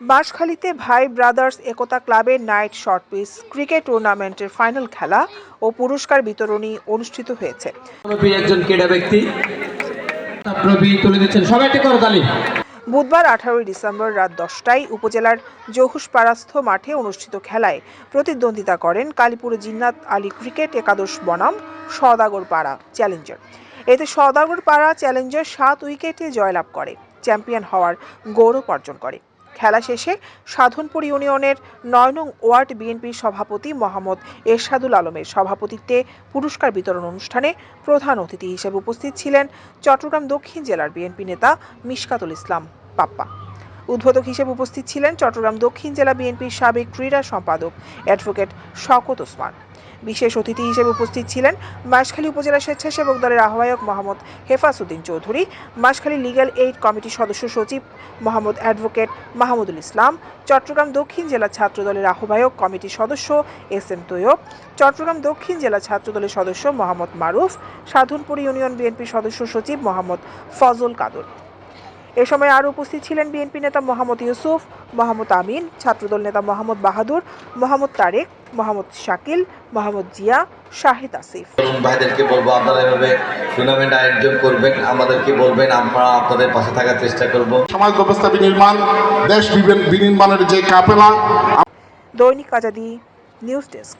বাঁশখালীতে ভাই ব্রাদার্স একতা ক্লাবের night short piece cricket টুর্নামেন্টের ফাইনাল খেলা ও পুরস্কার বিতরণী অনুষ্ঠিত হয়েছে। একজন ক্রীড়া ব্যক্তি তুলে দিচ্ছেন। সবাই একটি করতালি বুধবার আঠারোই ডিসেম্বর রাত দশটায় উপজেলার জহুসপাড়াস্থ মাঠে অনুষ্ঠিত খেলায় প্রতিদ্বন্দ্বিতা করেন কালীপুর জিন্নাত আলী ক্রিকেট একাদশ বনাম সওদাগর পাড়া চ্যালেঞ্জার। এতে সওদাগর পাড়া চ্যালেঞ্জার সাত উইকেটে জয়লাভ করে চ্যাম্পিয়ন হওয়ার গৌরব অর্জন করে। খেলা শেষে সাধনপুর ইউনিয়নের নয় নং ওয়ার্ড বিএনপির সভাপতি মোহাম্মদ এরশাদুল আলমের সভাপতিত্বে পুরস্কার বিতরণ অনুষ্ঠানে প্রধান অতিথি হিসেবে উপস্থিত ছিলেন চট্টগ্রাম দক্ষিণ জেলার বিএনপি নেতা মিশকাতুল ইসলাম পাপ্পা। উদ্বোধক হিসেবে উপস্থিত ছিলেন চট্টগ্রাম দক্ষিণ জেলা বিএনপির সাবেক ক্রীড়া সম্পাদক অ্যাডভোকেট শওকত ওসমান। বিশেষ অতিথি হিসেবে উপস্থিত ছিলেন মাসখালী উপজেলা স্বেচ্ছাসেবক দলের আহ্বায়ক মোহাম্মদ হেফাজউদ্দিন চৌধুরী, মাসখালী লিগ্যাল এইড কমিটির সদস্য সচিব মোহাম্মদ অ্যাডভোকেট মাহমুদুল ইসলাম, চট্টগ্রাম দক্ষিণ জেলা ছাত্র দলের আহ্বায়ক কমিটির সদস্য এস এম তৈয়ব, চট্টগ্রাম দক্ষিণ জেলা ছাত্র দলের সদস্য মোহাম্মদ মারুফ, সাধনপুর ইউনিয়ন বিএনপির সদস্য সচিব মোহাম্মদ ফজল কাদর। এ সময় আরও উপস্থিত ছিলেন বিএনপি নেতা মোহাম্মদ ইউসুফ মোহাম্মদ আমিন ছাত্রদল নেতা মোহাম্মদ বাহাদুর মোহাম্মদ তারেক মোহাম্মদ শাকিল মোহাম্মদ জিয়া শাহিদ আসিফ। এবং ভাইদেরকে বলব আপনারা এভাবে টুর্নামেন্ট আয়োজন করবেন আমাদেরকে বলবেন আমরা আপনাদের পাশে থাকার চেষ্টা করব। সমাজ ব্যবস্থা বিনির্মাণ দেশ বিনির্মাণের যে কাপেলা দৈনিক আজাদি নিউজ ডেস্ক।